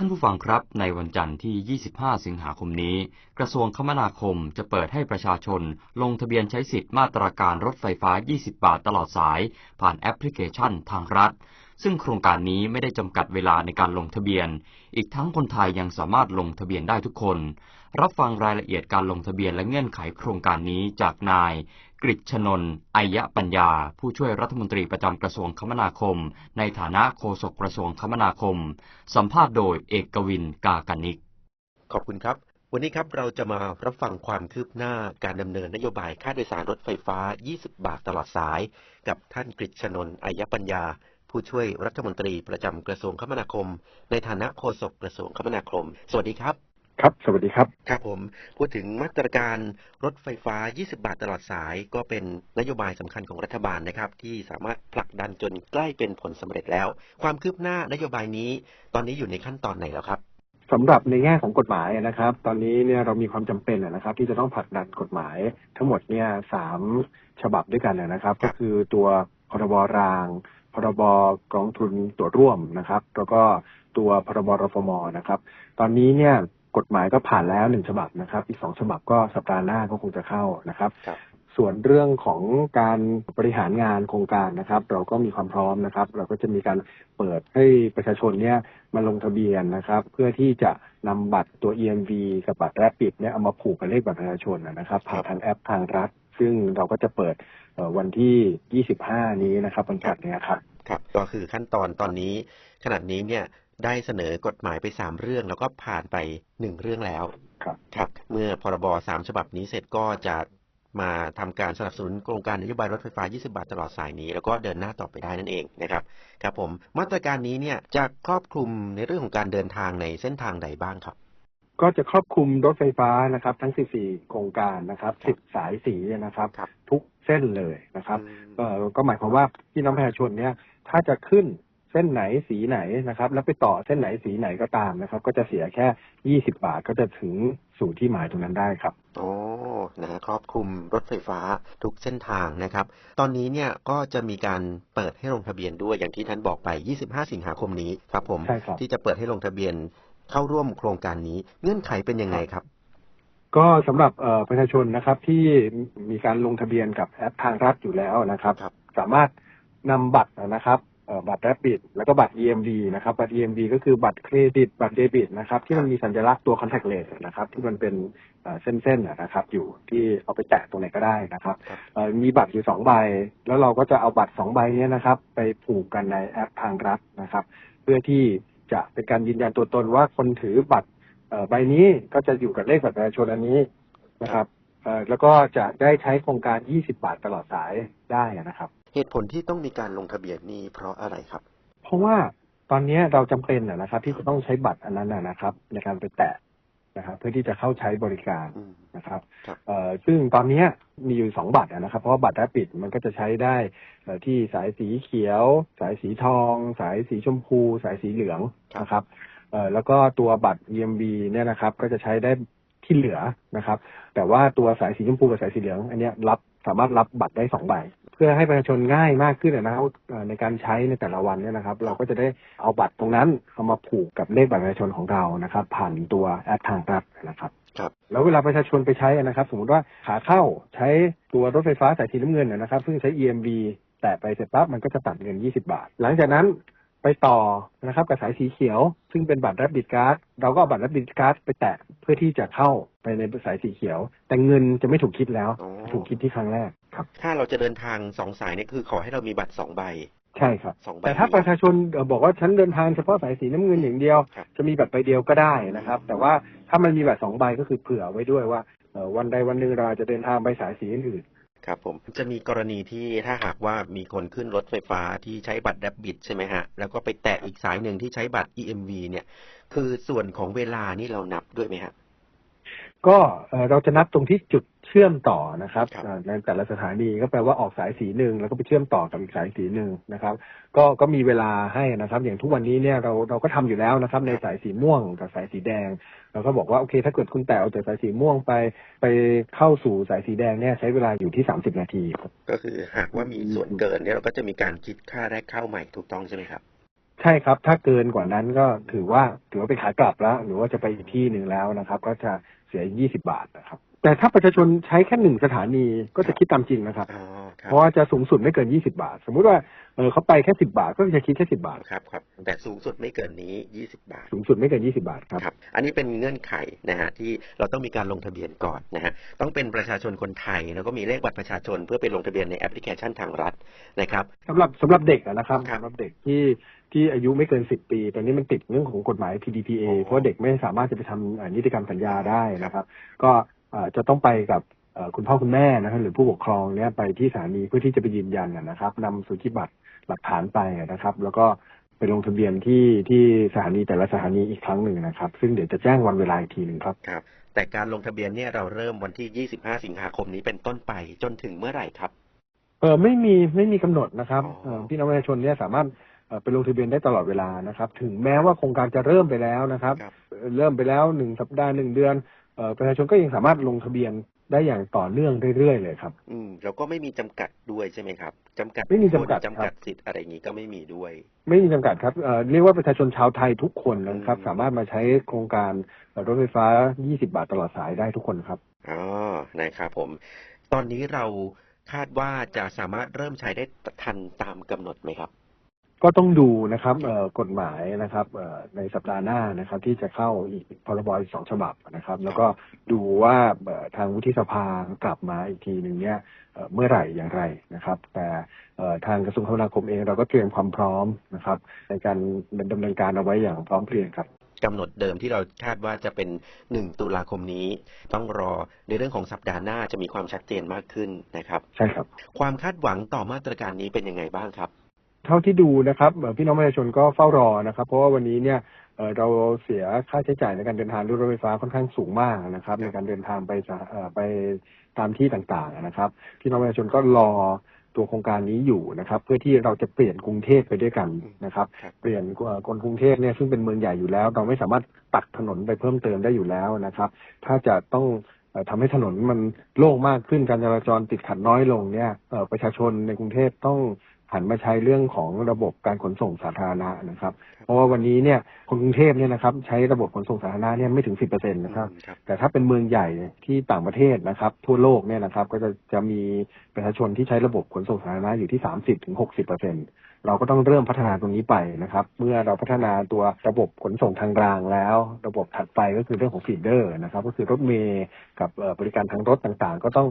ท่านผู้ฟังครับในวันจันทร์ที่ 25 สิงหาคมนี้ กระทรวงคมนาคมจะเปิดให้ประชาชน ลงทะเบียนใช้สิทธิ์มาตราการรถไฟฟ้า 20 บาทตลอดสาย ผ่านแอปพลิเคชันทางรัฐ ซึ่งโครงการนี้ไม่ได้จำกัดเวลาในการลงทะเบียน อีกทั้งคนไทยยังสามารถลงทะเบียนได้ทุกคน รับฟังรายละเอียดการลงทะเบียนและเงื่อนไขโครงการนี้จากนายกฤษชนน์อัยะปัญญา ผู้ช่วยรัฐมนตรีประจำกระทรวงคมนาคม ในฐานะโฆษกกระทรวงคมนาคม สัมภาษณ์โดยเอกวินกากานิก ขอบคุณครับ วันนี้ครับเราจะมารับฟังความคืบหน้าการดำเนินนโยบายค่าโดยสารรถไฟฟ้า 20 บาทตลอดสาย กับท่านกฤษชนน์อัยะปัญญา ผู้ช่วยรัฐมนตรีประจำกระทรวงคมนาคม ในฐานะโฆษกกระทรวงคมนาคม สวัสดีครับ ครับ สวัสดีครับ ครับผม พูดถึงมาตรการรถไฟฟ้า 20 บาทตลอดสาย ก็เป็นนโยบายสำคัญของรัฐบาลนะครับ ที่สามารถผลักดันจนใกล้เป็นผลสำเร็จแล้ว ความคืบหน้านโยบายนี้ ตอนนี้อยู่ในขั้นตอนไหนแล้วครับสำหรับในแง่ของกฎหมายนะครับ ตอนนี้เนี่ยเรามีความจำเป็นนะครับ ที่จะต้องผลักดันกฎหมายทั้งหมดเนี่ยสามฉบับด้วยกันนะครับครัก็บคือตัวพรบรางพรบกองทุนตัวร่วมนะครับ แล้วก็ตัวพรบรฟมนะครับ ตอนนี้เนี่ย กฎหมายก็ผ่านแล้วหนึ่งฉบับนะครับ อีกสองฉบับก็สัปดาห์หน้าก็คงจะเข้านะครับครับส่วนเรื่องของการบริหารงานโครงการนะครับ เราก็มีความพร้อมนะครับ เราก็จะมีการเปิดให้ประชาชนเนี่ยมาลงทะเบียนนะครับ เพื่อที่จะนำบัตรตัว EMV กับบัตรแรปิดเนี่ยเอามาผูกกับเลขบัตรประชาชนนะครับผ่านทางแอปทางรัฐ ซึ่งเราก็จะเปิดเอ่อวันที่ 25 นี้นะครับวันจันทร์เนี่ยครับครับก็คือขั้นตอนตอนนี้ขนาดนี้เนี่ย ได้เสนอกฎหมายไปสามเรื่อง แล้วก็ผ่านไปหนึ่งเรื่องแล้ว ครับ ครับ เมื่อพรบสามฉบับนี้เสร็จก็จะมาทำการสนับสนุนโครงการนโยบายรถไฟฟ้า 20 บาทตลอดสายนี้ แล้วก็เดินหน้าต่อไปได้นั่นเองนะครับ ครับผม มาตรการนี้เนี่ยจะครอบคลุมในเรื่องของการเดินทางในเส้นทางใดบ้างครับ ก็จะครอบคลุมรถไฟฟ้านะครับ ทั้ง 14 โครงการนะครับ 10 สายสีนะครับครับทุกเส้นเลยนะครับอืมเอ่อก็หมายความว่าพี่น้องประชาชนเนี่ยถ้าจะขึ้น เส้นไหนสีไหนนะครับ แล้วไปต่อเส้นไหนสีไหนก็ตามนะครับ ก็จะเสียแค่ 20 บาทก็จะถึงสู่ที่หมายตรงนั้นได้ครับโอ้นะฮะครอบคลุมรถไฟฟ้าทุกเส้นทางนะครับ ตอนนี้เนี่ยก็จะมีการเปิดให้ลงทะเบียนด้วยอย่างที่ท่านบอกไป 25 สิงหาคมนี้ครับผมใช่ครับที่จะเปิดให้ลงทะเบียนเข้าร่วมโครงการนี้เงื่อนไขเป็นยังไงครับก็สำหรับเอ่อประชาชนนะครับที่มีการลงทะเบียนกับแอปทางรัฐอยู่แล้วนะครับครับสามารถนำบัตรนะครับเอ่อ บัตรแรปิดแล้วก็บัตร EMV นะครับ บัตร EMV ก็คือบัตรเครดิต บัตรเดบิตนะครับ ที่มันมีสัญลักษณ์ตัว contact lens นะครับ ที่มันเป็นเอ่อเส้นๆนะครับ อยู่ที่เอาไปแตะตรงไหนก็ได้นะครับครับเอ่อมีบัตรอยู่สองใบ แล้วเราก็จะเอาบัตรสองใบเนี้นะครับ ไปผูกกันในแอปทางรัฐนะครับ เพื่อที่จะเป็นการยืนยันตัวตนว่าคนถือบัตรเอ่อใบนี้ก็จะอยู่กับเลขบัตรประชาชนอันนี้นะครับเอ่อ แล้วก็จะได้ใช้โครงการ 20 บาทตลอดสายได้นะครับ เหตุผลที่ต้องมีการลงทะเบียนนี้เพราะอะไรครับ เพราะว่าตอนนี้เราจำเป็นนะนะครับ ที่จะต้องใช้บัตรอันนั้นนะนะครับ ในการไปแตะนะครับ เพื่อที่จะเข้าใช้บริการอืมนะครับครับเอ่อซึ่งตอนนี้มีอยู่สองบัตรนะครับ เพราะว่าบัตรแรปิดมันก็จะใช้ได้เอ่อที่สายสีเขียว สายสีทอง สายสีชมพู สายสีเหลืองนะครับเอ่อแล้วก็ตัวบัตร EMB เนี่ยนะครับ ก็จะใช้ได้ ที่เหลือนะครับ แต่ว่าตัวสายสีชมพูกับสายสีเหลืองอันเนี้ยรับสามารถรับบัตรได้สองใบเพื่อให้ประชาชนง่ายมากขึ้นนะครับเอ่อในการใช้ในแต่ละวันเนี่ยนะครับ เราก็จะได้เอาบัตรตรงนั้นเอามาผูกกับเลขบัตรประชาชนของเรานะครับ ผ่านตัวแอปทางรัฐนะครับครับแล้วเวลาประชาชนไปใช้นะครับ สมมติว่าขาเข้าใช้ตัวรถไฟฟ้าสายสีน้ำเงินนะนะครับ ซึ่งใช้ EMV แตะไปเสร็จปั๊บมันก็จะตัดเงิน 20 บาท หลังจากนั้น ไปต่อนะครับกับสายสีเขียว ซึ่งเป็นบัตรรับบิดการ์ดเราก็เอาบัตรรับบิดการ์ดไปแตะเพื่อที่จะเข้าไปในสายสีเขียว แต่เงินจะไม่ถูกคิดแล้ว อ๋อ ถูกคิดที่ครั้งแรกครับ ถ้าเราจะเดินทางสองสายเนี่ยคือขอให้เรามีบัตรสองใบใช่ครับ สองใบ แต่ถ้าประชาชนเอ่อบอกว่าฉันเดินทางเฉพาะสายสีน้ำเงินอย่างเดียว ครับ จะมีบัตรใบเดียวก็ได้นะครับ แต่ว่าถ้ามันมีบัตรสองใบก็คือเผื่อไว้ด้วยว่าเอ่อวันใดวันหนึ่งเราจะเดินทางไปสายสีอื่น ครับผมจะมีกรณีที่ถ้าหากว่ามีคนขึ้นรถไฟฟ้าที่ใช้บัตรแดบบิตใช่ไหมฮะ แล้วก็ไปแตะอีกสายหนึ่งที่ใช้บัตร EMV เนี่ย คือส่วนของเวลานี่เรานับด้วยไหมฮะ ก็เอ่อเราจะนับตรงที่จุดเชื่อมต่อนะครับครับเอ่อในแต่ละสถานีก็แปลว่าออกสายสีหนึ่งแล้วก็ไปเชื่อมต่อกับอีกสายสีหนึ่งนะครับ ก็ก็มีเวลาให้นะครับ อย่างทุกวันนี้เนี่ยเราเราก็ทำอยู่แล้วนะครับ ในสายสีม่วงกับสายสีแดง เราก็บอกว่าโอเค ถ้าเกิดคุณแตะออกจากสายสีม่วงไปไปเข้าสู่สายสีแดงเนี่ยใช้เวลาอยู่ที่30นาทีครับก็คือหากว่ามีส่วนเกินเนี่ยเราก็จะมีการคิดค่าแรกเข้าใหม่ถูกต้องใช่ไหมครับใช่ครับ ถ้าเกินกว่านั้นก็ถือว่าถือว่าเป็นขากลับแล้ว หรือว่าจะไปอีกที่หนึ่งแล้วนะครับ ก็จะ เสีย20บาทนะครับ แต่ถ้าประชาชนใช้แค่หนึ่งสถานีก็จะคิดตามจริงนะครับอ๋อครัเพราะว่าจะสูงสุดไม่เกิน20บาท สมมุติว่าเออเขาไปแค่10บาทก็จะคิดแค่10บาทครับครับแต่สูงสุดไม่เกินนี้20บาท สูงสุดไม่เกิน20บาทครับครับอันนี้เป็นเงื่อนไขนะฮะที่เราต้องมีการลงทะเบียนก่อนนะฮะต้องเป็นประชาชนคนไทยแล้วก็มีเลขบัตรประชาชนเพื่อไปลงทะเบียนในแอปพลิเคชันทางรัฐนะครับสำหรับสำหรับเด็กอะนะครับครับสำหรับเด็กที่ ที่อายุไม่เกิน10ปี ตอนนี้มันติดเรื่องของกฎหมาย PDPA อ๋อเพราะว่าเด็กไม่สามารถจะไปทำเอ่อนิติกรรมสัญญาได้นะครับ ก็เอ่อจะต้องไปกับเอ่อคุณพ่อคุณแม่นะครับหรือผู้ปกครองเนี่ยไปที่สถานีเพื่อที่จะไปยืนยันอะนะครับนำสุจิบัตรหลักฐานไปอะนะครับ แล้วก็ไปลงทะเบียนที่ที่สถานีแต่ละสถานีอีกครั้งหนึ่งนะครับ ซึ่งเดี๋ยวจะแจ้งวันเวลาอีกทีหนึ่งครับครับ แต่การลงทะเบียนเนี่ยเราเริ่มวันที่ 25 สิงหาคมนี้เป็นต้นไปจนถึงเมื่อไหร่ครับ เออไม่มีไม่มีกำหนดนะครับอ๋อเอ่อพี่น้องประชาชนเนี่ยสามารถเอ่อ ไปลงทะเบียนได้ตลอดเวลานะครับ ถึงแม้ว่าโครงการจะเริ่มไปแล้วนะครับครับเอ่อเริ่มไปแล้วหนึ่งสัปดาห์หนึ่งเดือนเอ่อประชาชนก็ยังสามารถลงทะเบียนได้อย่างต่อเนื่องเรื่อยๆเลยครับ อืมเราก็ไม่มีจำกัดด้วยใช่ไหมครับจำกัดไม่มีจำกัดคนจำกัดสิทธิ์อะไรอย่างนี้ก็ไม่มีด้วย ไม่มีจำกัดครับเอ่อเรียกว่าประชาชนชาวไทยทุกคนนะครับอืมสามารถมาใช้โครงการเอ่อรถไฟฟ้า 20 บาทตลอดสายได้ทุกคนครับอ๋อนะครับผม ตอนนี้เราคาดว่าจะสามารถเริ่มใช้ได้ทันตามกำหนดไหมครับ ก็ต้องดูนะครับเอ่อกฎหมายนะครับเอ่อในสัปดาห์หน้านะครับ ที่จะเข้าอีกพรบอีกสองฉบับนะครับ แล้วก็ดูว่าเอ่อทางวุฒิสภากลับมาอีกทีหนึ่งเนี่ยเอ่อเมื่อไหร่อย่างไรนะครับ แต่เอ่อทางกระทรวงคมนาคมเองเราก็เตรียมความพร้อมนะครับ ในการดำเนินการเอาไว้อย่างพร้อมเพรียงครับกำหนดเดิมที่เราคาดว่าจะเป็น 1 ตุลาคมนี้ ต้องรอในเรื่องของสัปดาห์หน้าจะมีความชัดเจนมากขึ้นนะครับ ใช่ครับ ความคาดหวังต่อมาตรการนี้เป็นยังไงบ้างครับ เท่าที่ดูนะครับเอ่อพี่น้องประชาชนก็เฝ้ารอนะครับ เพราะว่าวันนี้เนี่ยเอ่อเราเสียค่าใช้จ่ายในการเดินทางด้วยรถไฟฟ้าค่อนข้างสูงมากนะครับ ในการเดินทางไปสถาเอ่อไปตามที่ต่างๆนะครับ พี่น้องประชาชนก็รอตัวโครงการนี้อยู่นะครับ เพื่อที่เราจะเปลี่ยนกรุงเทพไปด้วยกันนะครับครับเปลี่ยนเอ่อคนกรุงเทพเนี่ยซึ่งเป็นเมืองใหญ่อยู่แล้ว เราไม่สามารถตัดถนนไปเพิ่มเติมได้อยู่แล้วนะครับ ถ้าจะต้องเอ่อทำให้ถนนมันโล่งมากขึ้นการจราจรติดขัดน้อยลงเนี่ยเอ่อประชาชนในกรุงเทพต้อง หันมาใช้เรื่องของระบบการขนส่งสาธารณะนะครับ เพราะว่าวันนี้เนี่ยคนกรุงเทพเนี่ยนะครับใช้ระบบขนส่งสาธารณะเนี่ยไม่ถึง10%นะครับอืมครับ แต่ถ้าเป็นเมืองใหญ่ที่ต่างประเทศนะครับ ทั่วโลกเนี่ยนะครับก็จะจะมีประชาชนที่ใช้ระบบขนส่งสาธารณะอยู่ที่30ถึง60%เราก็ต้องเริ่มพัฒนาตรงนี้ไปนะครับ เมื่อเราพัฒนาตัวระบบขนส่งทางรางแล้ว ระบบถัดไปก็คือเรื่องของฟีดเดอร์นะครับ ก็คือรถเมล์กับเอ่อบริการทางรถต่างๆ ก็ต้อง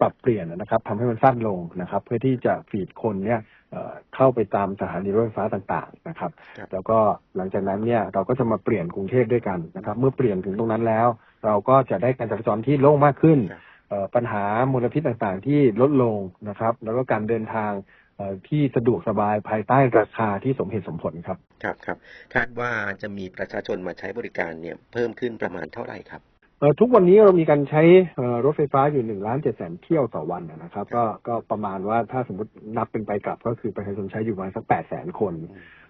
ปรับเปลี่ยนนะครับทำให้มันสั้นลงนะครับ เพื่อที่จะฟีดคนเนี่ย เอ่อเข้าไปตามสถานีรถไฟฟ้าต่างๆนะครับครับ แล้วก็หลังจากนั้นเนี่ยเราก็จะมาเปลี่ยนกรุงเทพด้วยกันนะครับ เมื่อเปลี่ยนถึงตรงนั้นแล้ว เราก็จะได้การจราจรที่โล่งมากขึ้นครับเอ่อปัญหามลพิษต่างๆ ที่ลดลงนะครับ แล้วก็การเดินทางเอ่อที่สะดวกสบายภายใต้ราคาที่สมเหตุสมผลครับ ครับครับคาดว่าจะมีประชาชนมาใช้บริการเนี่ยเพิ่มขึ้นประมาณเท่าไหร่ครับเอ่อ ทุกวันนี้เรามีการใช้เอ่อรถไฟฟ้าอยู่หนึ่งล้านเจ็ดแสนเที่ยวต่อวันนะครับ ก็ก็ประมาณว่าถ้าสมมตินับเป็นไปกลับก็คือประชาชนใช้อยู่ประมาณสักแปดแสนคน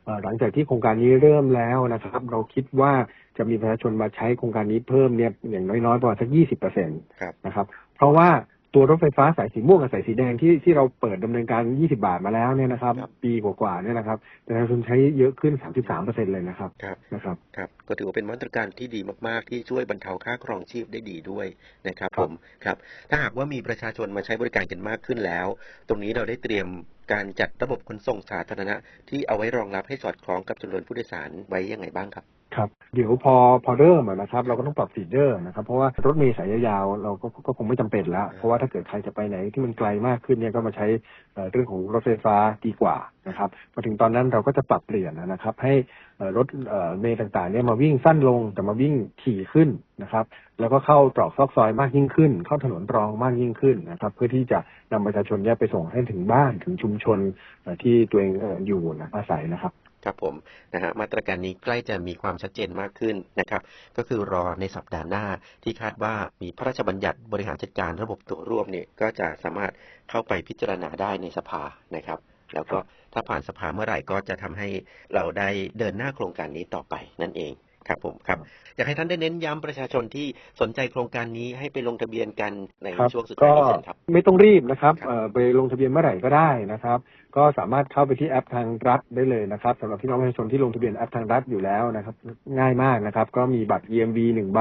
เอ่อหลังจากที่โครงการนี้เริ่มแล้วนะครับ เราคิดว่าจะมีประชาชนมาใช้โครงการนี้เพิ่มเนี่ยอย่างน้อยๆประมาณสักยี่สิบเปอร์เซ็นตครับนะครับ เพราะว่า ตัวรถไฟฟ้าสายสีม่วงกับสายสีแดงที่ที่เราเปิดดำเนินการ 20 บาทมาแล้วเนี่ยนะครับครับ ปีกว่าๆเนี่ยนะครับประชาชนใช้เยอะขึ้น 33เปอร์เซ็นเลยนะครับครับนะครับครับก็ถือว่าเป็นมาตรการที่ดีมากๆ ที่ช่วยบรรเทาค่าครองชีพได้ดีด้วยนะครับครัผบมครับถ้าหากว่ามีประชาชนมาใช้บริการกันมากขึ้นแล้ว ตรงนี้เราได้เตรียมการจัดระบบขนส่งสาธารณะ ที่เอาไว้รองรับให้สอดคล้องกับจำนวนผู้โดยสารไว้ยังไงบ้างครับ ครับเดี๋ยวพอพอเริ่มอะนะครับเราก็ต้องปรับฟีดเดอร์นะครับเพราะว่ารถเมล์สายยาวๆเราก็ก็คงไม่จำเป็นแล้ว เพราะว่าถ้าเกิดใครจะไปไหนที่มันไกลมากขึ้นเนี่ยก็มาใช้เอ่อเรื่องของรถไฟฟ้าดีกว่านะครับพอถึงตอนนั้นเราก็จะปรับเปลี่ยนนะครับ ให้เอ่อรถเอ่อเมล์ต่างๆเนี่ยมาวิ่งสั้นลงแต่มาวิ่งถี่ขึ้นนะครับ แล้วก็เข้าตรอกซอกซอยมากยิ่งขึ้น เข้าถนนรองมากยิ่งขึ้นนะครับเพื่อที่จะนำประชาชนเนี่ยไปส่งให้ถึงบ้านถึงชุมชนเอ่อที่ตัวเองเอ่ออยู่นะอาศัยนะครับ ครับผมนะฮะมาตรการนี้ใกล้จะมีความชัดเจนมากขึ้นนะครับก็คือรอในสัปดาห์หน้าที่คาดว่ามีพระราชบัญญัติบริหารจัดการระบบตัวร่วมเนี่ยก็จะสามารถเข้าไปพิจารณาได้ในสภานะครับ แล้วก็ถ้าผ่านสภาเมื่อไหร่ก็จะทำให้เราได้เดินหน้าโครงการนี้ต่อไปนั่นเองครับผมครับอยากให้ท่านได้เน้นย้ำประชาชนที่สนใจโครงการนี้ให้ไปลงทะเบียนกันในช่วงสุดท้ายนี้เชิญครับไม่ต้องรีบนะครับรบไปลงทะเบียนเมื่อไหร่ก็ได้นะครับ ก็สามารถเข้าไปที่แอปทางรัฐได้เลยนะครับสำหรับพี่น้องประชาชนที่ลงทะเบียนแอปทางรัฐอยู่แล้วนะครับ ง่ายมากนะครับ ก็มีบัตร EMV หนึ่งใบ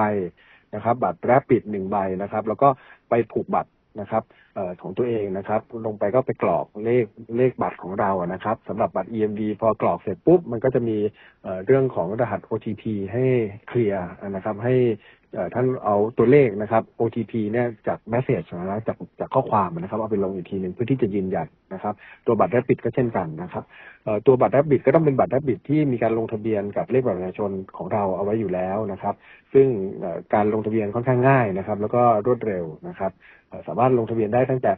นะครับ บัตรแรปปิดหนึ่งใบนะครับ แล้วก็ไปผูกบัตรนะครับออของตัวเองนะครับ ลงไปก็ไปกรอกเลขเลขบัตรของเราอะนะครับสำหรับบัตร EMV พอกรอกเสร็จปุ๊บ มันก็จะมีเอ่อเรื่องของรหัส OTP ให้เคลียร์นะครับ ให้ ท่านเอาตัวเลขนะครับ OTP เนี่ยจาก message นะจากจากข้อความนะครับเอาไปลงอีกทีหนึ่งเพื่อที่จะยืนยันนะครับ ตัวบัตรแรบบิดก็เช่นกันนะครับตัวบัตรแรบบิดก็ต้องเป็นบัตรแรบบิดที่มีการลงทะเบียนกับเลขบัตรประชาชนของเราเอาไว้อยู่แล้วนะครับ ซึ่งการลงทะเบียนค่อนข้างง่ายนะครับ แล้วก็รวดเร็วนะครับสามารถลงทะเบียนได้ตั้งแต่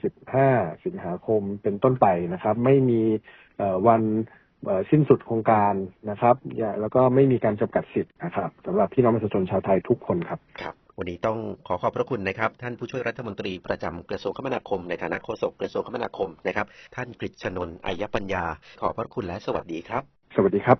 25 สิงหาคมเป็นต้นไปนะครับ ไม่มีวัน สิ้นสุดโครงการนะครับอย่าแล้วก็ไม่มีการจำกัดสิทธิ์นะครับสำหรับพี่น้องประชาชนชาวไทยทุกคนครับครับวันนี้ต้องขอขอบพระคุณนะครับ ท่านผู้ช่วยรัฐมนตรีประจำกระทรวงคมนาคม ในฐานะโฆษกกระทรวงคมนาคมนะครับ ท่านกฤษณนท์อายปัญญา ขอบพระคุณและสวัสดีครับ สวัสดีครับ